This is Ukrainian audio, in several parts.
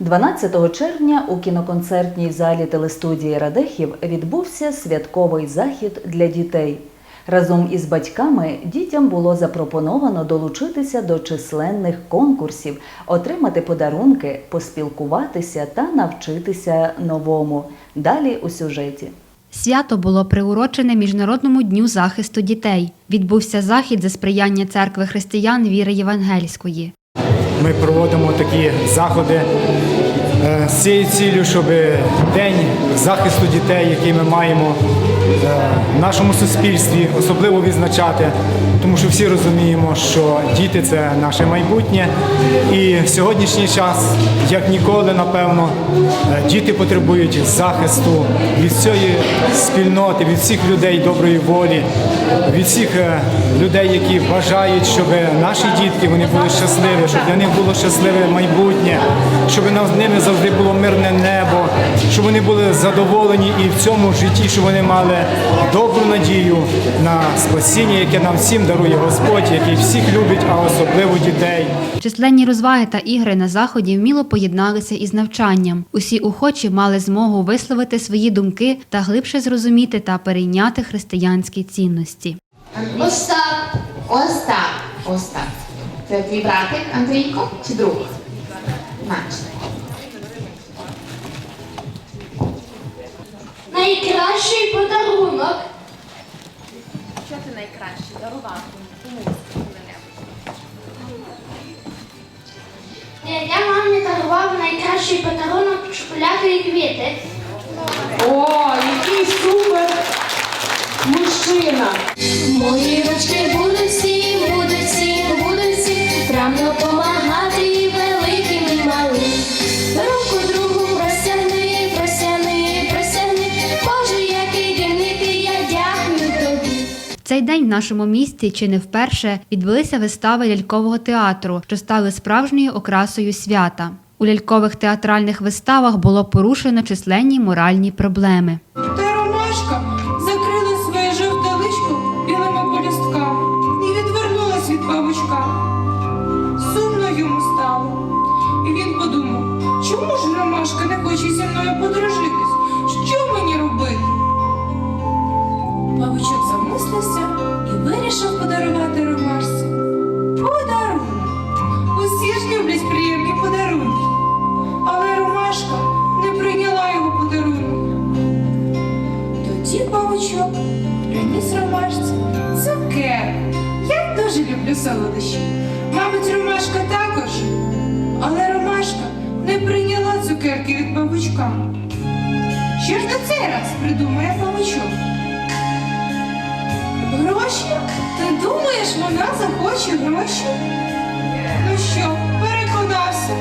12 червня у кіноконцертній залі телестудії Радехів відбувся святковий захід для дітей. Разом із батьками дітям було запропоновано долучитися до численних конкурсів, отримати подарунки, поспілкуватися та навчитися новому. Далі у сюжеті. Свято було приурочене Міжнародному дню захисту дітей. Відбувся захід за сприяння церкви християн віри євангельської. Ми проводимо такі заходи з цією ціллю, щоб день захисту дітей, який ми маємо е, в нашому суспільстві, особливо відзначати, тому що всі розуміємо, що діти це наше майбутнє. І в сьогоднішній час, як ніколи, напевно, е, діти потребують захисту від цієї спільноти, від всіх людей доброї волі, від всіх е, людей, які бажають, щоб наші дітки вони були щасливі, щоб для них було щасливе майбутнє, щоб над ними завжди було мирне вони були задоволені і в цьому житті, щоб вони мали добру надію на спасіння, яке нам всім дарує Господь, який всіх любить, а особливо дітей. Численні розваги та ігри на заході вміло поєдналися із навчанням. Усі охочі мали змогу висловити свої думки та глибше зрозуміти та перейняти християнські цінності. Ось так, ось так, ось так. Це твій братик Андрійко чи друг? Наче. Найкращий подарунок. Що ти найкраще дарував комусь коли-небудь? Я мамі дарував найкращий подарунок шоколаду і квіти. О, який супер мужчина! Мої ручки цей день в нашому місті чи не вперше відбулися вистави лялькового театру, що стали справжньою окрасою свята. У лялькових театральних виставах було порушено численні моральні проблеми. Ти ромашка люблю солодощі. Мабуть, ромашка також. Але ромашка не прийняла цукерки від павучка. Що ж на цей раз придумає павучок? Гроші? Ти думаєш, вона захоче гроші? Ну що, переконався?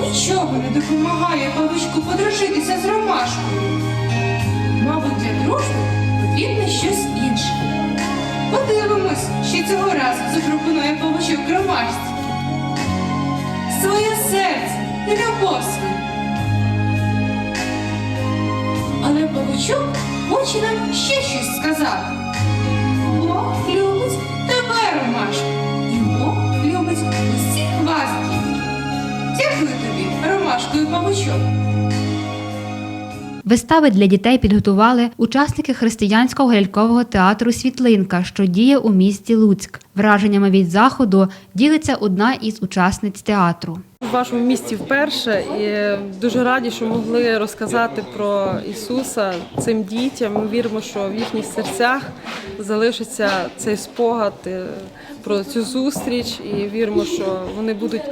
Нічого не допомагає павучку подружитися з ромашкою. Мабуть, для дружби потрібно щось. Цього разу запропонує павучок ромашці. Своє серце і любов. Але павучок хоче нам ще щось сказати. Вистави для дітей підготували учасники християнського лялькового театру Світлинка, що діє у місті Луцьк. Враженнями від заходу ділиться одна із учасниць театру. В вашому місті вперше і дуже раді, що могли розказати про Ісуса цим дітям. Ми віримо, що в їхніх серцях залишиться цей спогад е, про цю зустріч, і віримо, що вони будуть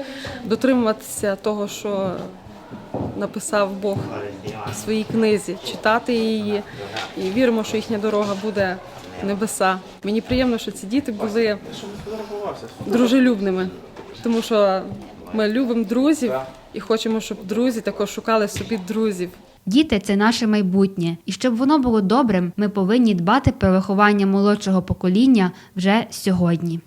дотримуватися того, що написав Бог в своїй книзі, читати її. І віримо, що їхня дорога буде небеса. Мені приємно, що ці діти були дружелюбними, тому що ми любимо друзів і хочемо, щоб друзі також шукали собі друзів. Діти це наше майбутнє, і щоб воно було добрим, ми повинні дбати про виховання молодшого покоління вже сьогодні.